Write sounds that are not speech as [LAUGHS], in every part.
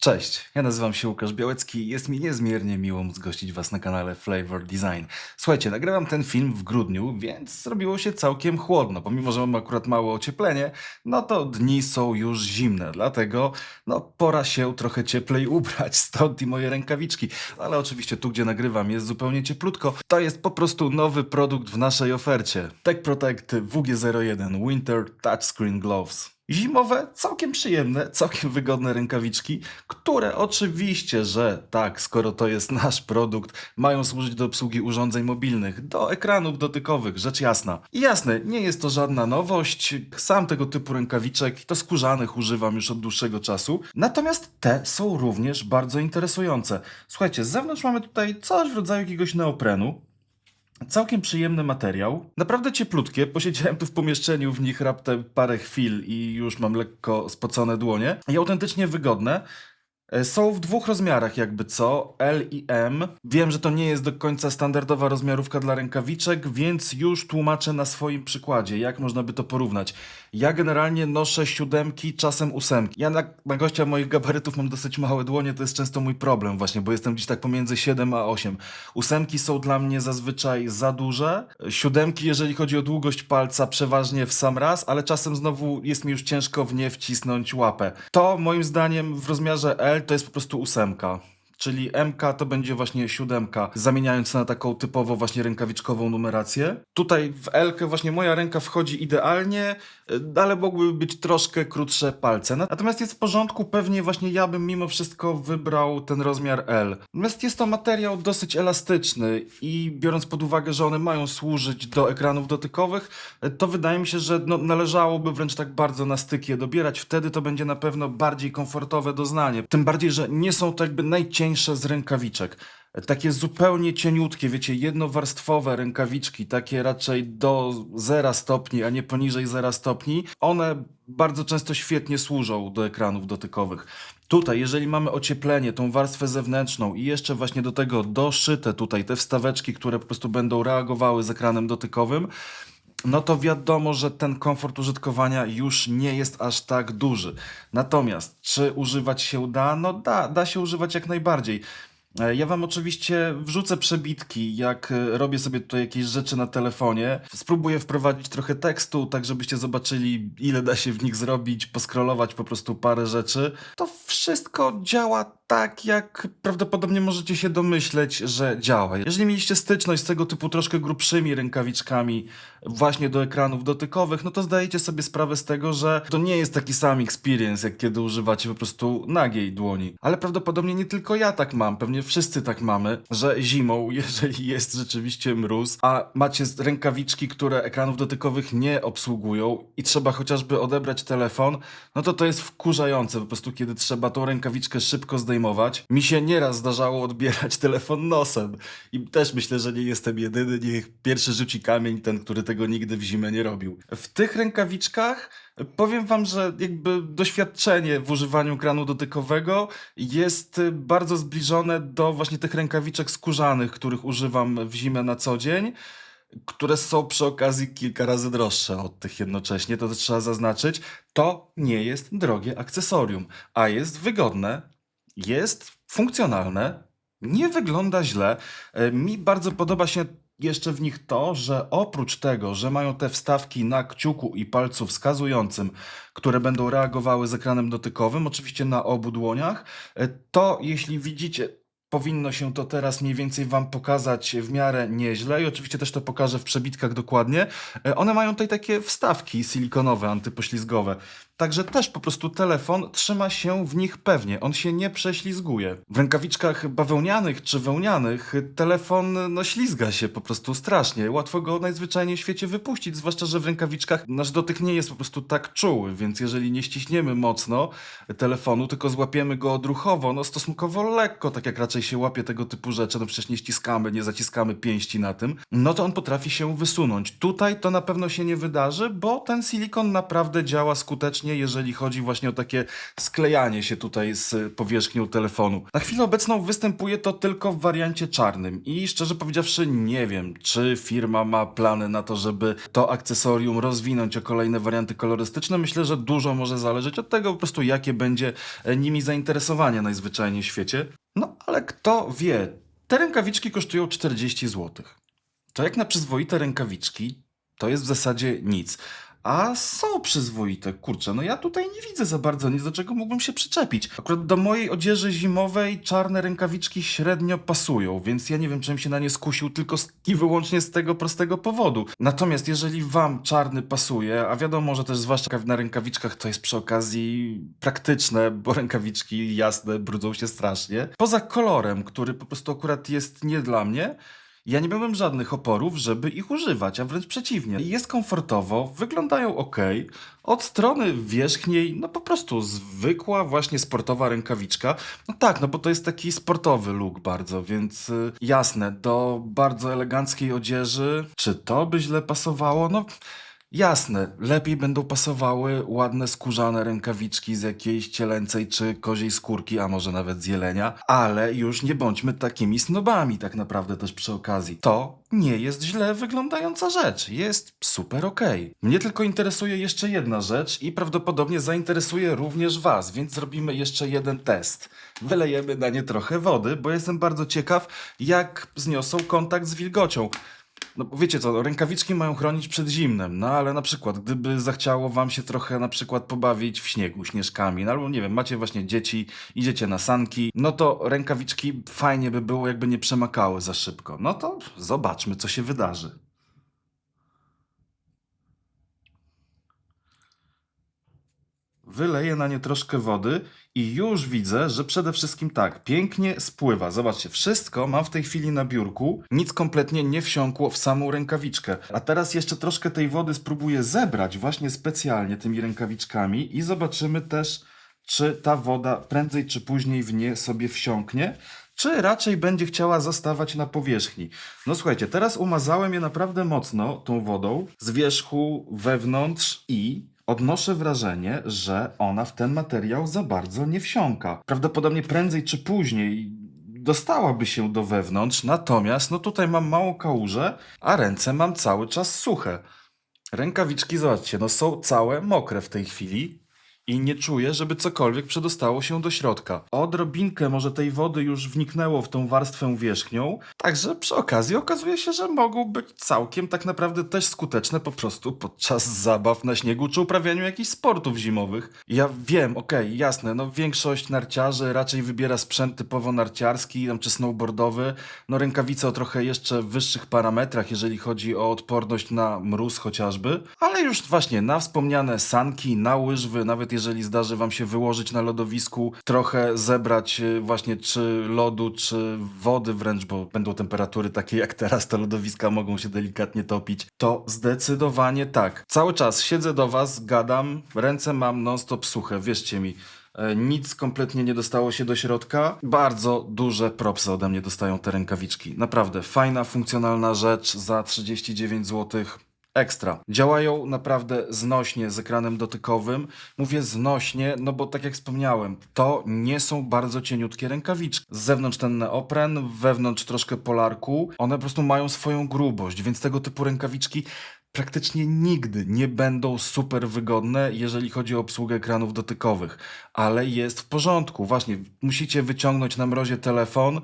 Cześć, ja nazywam się Łukasz Białecki jest mi niezmiernie miło móc gościć Was na kanale Flavor Design. Słuchajcie, nagrywam ten film w grudniu, więc zrobiło się całkiem chłodno. Pomimo, że mamy akurat małe ocieplenie, no to dni są już zimne, dlatego no pora się trochę cieplej [LAUGHS] ubrać, stąd i moje rękawiczki. Ale oczywiście tu, gdzie nagrywam jest zupełnie cieplutko. To jest po prostu nowy produkt w naszej ofercie. Tech Protect WG01 Winter Touchscreen Gloves. Zimowe, całkiem przyjemne, całkiem wygodne rękawiczki, które oczywiście, że tak, skoro to jest nasz produkt, mają służyć do obsługi urządzeń mobilnych, do ekranów dotykowych, rzecz jasna. I jasne, nie jest to żadna nowość, sam tego typu rękawiczek, to skórzanych używam już od dłuższego czasu, natomiast te są również bardzo interesujące. Słuchajcie, z zewnątrz mamy tutaj coś w rodzaju jakiegoś neoprenu, Całkiem przyjemny materiał. Naprawdę cieplutkie. Posiedziałem tu w pomieszczeniu w nich raptem parę chwil i już mam lekko spocone dłonie. I autentycznie wygodne. E, Są w dwóch rozmiarach, jakby co, L i M. Wiem, że to nie jest do końca standardowa rozmiarówka dla rękawiczek, więc już tłumaczę na swoim przykładzie, jak można by to porównać. Ja generalnie noszę siódemki, czasem ósemki. Ja na, na gościa moich gabarytów mam dosyć małe dłonie, to jest często mój problem właśnie, bo jestem gdzieś tak pomiędzy 7 a 8. Ósemki są dla mnie zazwyczaj za duże. Siódemki, jeżeli chodzi o długość palca, przeważnie w sam raz, ale czasem znowu jest mi już ciężko w nie wcisnąć łapę. To moim zdaniem w rozmiarze L to jest po prostu ósemka. Czyli MK to będzie właśnie siódemka, zamieniając na taką typowo właśnie rękawiczkową numerację. Tutaj w L właśnie moja ręka wchodzi idealnie, y, ale mogłyby być troszkę krótsze palce. Natomiast jest w porządku, pewnie właśnie ja bym mimo wszystko wybrał ten rozmiar L. Natomiast jest to materiał dosyć elastyczny i biorąc pod uwagę, że one mają służyć do ekranów dotykowych, y, to wydaje mi się, że no, należałoby wręcz tak bardzo na styk je dobierać. Wtedy to będzie na pewno bardziej komfortowe doznanie. Tym bardziej, że nie są to jakby najcieńsze z rękawiczek. Takie zupełnie cieniutkie, wiecie, jednowarstwowe rękawiczki, takie raczej do 0 stopni, a nie poniżej 0 stopni, one bardzo często świetnie służą do ekranów dotykowych. Tutaj, jeżeli mamy ocieplenie, tą warstwę zewnętrzną i jeszcze właśnie do tego doszyte tutaj te wstaweczki, które po prostu będą reagowały z ekranem dotykowym, no to wiadomo, że ten komfort użytkowania już nie jest aż tak duży. Natomiast, czy używać się da? No da, da się używać jak najbardziej. E, Ja wam oczywiście wrzucę przebitki, jak e, robię sobie tutaj jakieś rzeczy na telefonie. Spróbuję wprowadzić trochę tekstu, tak żebyście zobaczyli, ile da się w nich zrobić, poskrolować po prostu parę rzeczy. To wszystko działa tak, jak prawdopodobnie możecie się domyśleć, że działa. Jeżeli mieliście styczność z tego typu troszkę grubszymi rękawiczkami właśnie do ekranów dotykowych, no to zdajecie sobie sprawę z tego, że to nie jest taki sam experience, jak kiedy używacie po prostu nagiej dłoni. Ale prawdopodobnie nie tylko ja tak mam, pewnie wszyscy tak mamy, że zimą, [LAUGHS] jeżeli jest rzeczywiście mróz, a macie rękawiczki, które ekranów dotykowych nie obsługują i trzeba chociażby odebrać telefon, no to to jest wkurzające po prostu, kiedy trzeba tą rękawiczkę szybko zdejmować. Mi się nieraz zdarzało odbierać [LAUGHS] telefon nosem i też myślę, że nie jestem jedyny, niech pierwszy rzuci kamień ten, który tego nigdy w zimę nie robił. W tych rękawiczkach Powiem wam, że jakby doświadczenie w używaniu kranu dotykowego jest y, bardzo zbliżone do właśnie tych rękawiczek skórzanych, których używam w zimę na co dzień, które są przy okazji kilka razy droższe od tych jednocześnie, to trzeba zaznaczyć. To nie jest drogie akcesorium, a jest wygodne, jest funkcjonalne, nie wygląda źle. E, Mi bardzo podoba się jeszcze w nich to, że oprócz tego, że mają te wstawki na kciuku i palcu wskazującym, które będą reagowały z ekranem dotykowym, oczywiście na obu dłoniach, e, to jeśli widzicie, powinno się to teraz mniej więcej Wam pokazać w miarę nieźle i oczywiście też to pokażę w przebitkach dokładnie. E, One mają tutaj takie wstawki silikonowe, antypoślizgowe. Także też po prostu telefon trzyma się w nich pewnie, on się nie prześlizguje. W rękawiczkach bawełnianych czy wełnianych telefon no ślizga się po prostu strasznie. Łatwo go najzwyczajniej w świecie wypuścić, zwłaszcza, że w rękawiczkach nasz dotyk nie jest po prostu tak czuły, więc jeżeli nie ściśniemy mocno telefonu, tylko złapiemy go odruchowo, no stosunkowo lekko, tak jak raczej się łapie tego typu rzeczy, no przecież nie ściskamy, nie zaciskamy pięści na tym, no to on potrafi się wysunąć. Tutaj to na pewno się nie wydarzy, bo ten silikon naprawdę działa skutecznie jeżeli chodzi właśnie o takie sklejanie się tutaj z powierzchnią telefonu. Na chwilę obecną występuje to tylko w wariancie czarnym i szczerze powiedziawszy nie wiem, czy firma ma plany na to, żeby to akcesorium rozwinąć o kolejne warianty kolorystyczne. Myślę, że dużo może zależeć od tego po prostu, jakie będzie e, nimi zainteresowanie najzwyczajniej w świecie. No ale kto wie, te rękawiczki kosztują 40 zł. To jak na przyzwoite rękawiczki, to jest w zasadzie nic. A są przyzwoite, kurczę, no ja tutaj nie widzę za bardzo nic, do czego mógłbym się przyczepić. Akurat do mojej odzieży zimowej czarne rękawiczki średnio pasują, więc ja nie wiem, czym się na nie skusił, tylko i wyłącznie z tego prostego powodu. Natomiast jeżeli wam czarny pasuje, a wiadomo, że też zwłaszcza na rękawiczkach to jest przy okazji praktyczne, bo rękawiczki jasne brudzą się strasznie. Poza kolorem, który po prostu akurat jest nie dla mnie, ja nie miałem żadnych oporów, żeby ich używać, a wręcz przeciwnie. Jest komfortowo, wyglądają ok. Od strony wierzchniej, no po prostu zwykła, właśnie sportowa rękawiczka. No tak, no bo to jest taki sportowy look bardzo, więc y, jasne, do bardzo eleganckiej odzieży, czy to by źle pasowało? No. Jasne, lepiej będą pasowały ładne skórzane rękawiczki z jakiejś cielęcej czy koziej skórki, a może nawet z jelenia, ale już nie bądźmy takimi snobami tak naprawdę też przy okazji. To nie jest źle wyglądająca rzecz, jest super okej. Mnie tylko interesuje jeszcze jedna rzecz i prawdopodobnie zainteresuje również Was, więc zrobimy jeszcze jeden test. Wylejemy na nie trochę wody, bo jestem bardzo ciekaw, jak zniosą kontakt z wilgocią. No wiecie co, rękawiczki mają chronić przed zimnem, no ale na przykład gdyby zachciało wam się trochę na przykład pobawić w śniegu śnieżkami, no albo nie wiem, macie właśnie dzieci, idziecie na sanki, no to rękawiczki fajnie by było jakby nie przemakały za szybko. No to zobaczmy co się wydarzy. Wyleję na nie troszkę wody i już widzę, że przede wszystkim tak, pięknie spływa. Zobaczcie, wszystko mam w tej chwili na biurku, nic kompletnie nie wsiąkło w samą rękawiczkę. A teraz jeszcze troszkę tej wody spróbuję zebrać właśnie specjalnie tymi rękawiczkami i zobaczymy też, czy ta woda prędzej czy później w nie sobie wsiąknie czy raczej będzie chciała zostawać na powierzchni. No słuchajcie, teraz umazałem je naprawdę mocno tą wodą z wierzchu, wewnątrz i odnoszę wrażenie, że ona w ten materiał za bardzo nie wsiąka. Prawdopodobnie prędzej czy później dostałaby się do wewnątrz, natomiast no tutaj mam małą kałużę, a ręce mam cały czas suche. Rękawiczki, zobaczcie, no są całe mokre w tej chwili i nie czuję, żeby cokolwiek przedostało się do środka. Odrobinkę może tej wody już wniknęło w tą warstwę wierzchnią, także przy okazji okazuje się, że mogą być całkiem tak naprawdę też skuteczne po prostu podczas zabaw na śniegu czy uprawianiu jakichś sportów zimowych. Ja wiem, okej, jasne, no większość narciarzy raczej wybiera sprzęt typowo narciarski czy snowboardowy, no rękawice o trochę jeszcze wyższych parametrach, jeżeli chodzi o odporność na mróz chociażby, ale już właśnie na wspomniane sanki, na łyżwy, nawet jeżeli zdarzy wam się wyłożyć na lodowisku, trochę zebrać y, właśnie czy lodu, czy wody wręcz, bo będą temperatury takie jak teraz, te lodowiska mogą się delikatnie topić, to zdecydowanie tak. Cały czas siedzę do was, gadam, ręce mam non-stop suche, wierzcie mi. E, Nic kompletnie nie dostało się do środka. Bardzo duże propsy ode mnie dostają te rękawiczki. Naprawdę fajna, funkcjonalna rzecz za 39 zł. Ekstra. Działają naprawdę znośnie z ekranem dotykowym. Mówię znośnie, no bo tak jak wspomniałem, to nie są bardzo cieniutkie rękawiczki. Z zewnątrz ten neopren, wewnątrz troszkę polarku. One po prostu mają swoją grubość, więc tego typu rękawiczki praktycznie nigdy nie będą super wygodne, jeżeli chodzi o obsługę ekranów dotykowych. Ale jest w porządku. Właśnie, musicie wyciągnąć na mrozie telefon,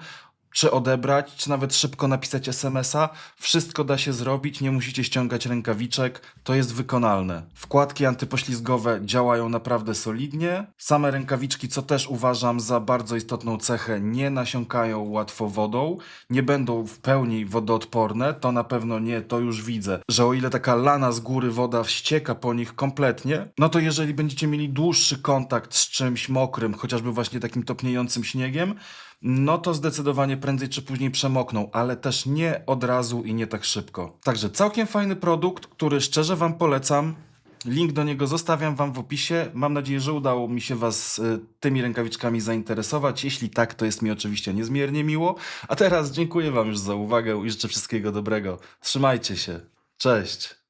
czy odebrać, czy nawet szybko napisać SMS-a. Wszystko da się zrobić, nie musicie ściągać rękawiczek, to jest wykonalne. Wkładki antypoślizgowe działają naprawdę solidnie. Same rękawiczki, co też uważam za bardzo istotną cechę, nie nasiąkają łatwo wodą, nie będą w pełni wodoodporne, to na pewno nie, to już widzę, że o ile taka lana z góry woda wścieka po nich kompletnie, no to jeżeli będziecie mieli dłuższy kontakt z czymś mokrym, chociażby właśnie takim topniejącym śniegiem, no to zdecydowanie prędzej czy później przemokną, ale też nie od razu i nie tak szybko. Także całkiem fajny produkt, który szczerze Wam polecam. Link do niego zostawiam Wam w opisie. Mam nadzieję, że udało mi się Was y, tymi rękawiczkami zainteresować. Jeśli tak, to jest mi oczywiście niezmiernie miło. A teraz dziękuję Wam już za uwagę i życzę wszystkiego dobrego. Trzymajcie się. Cześć.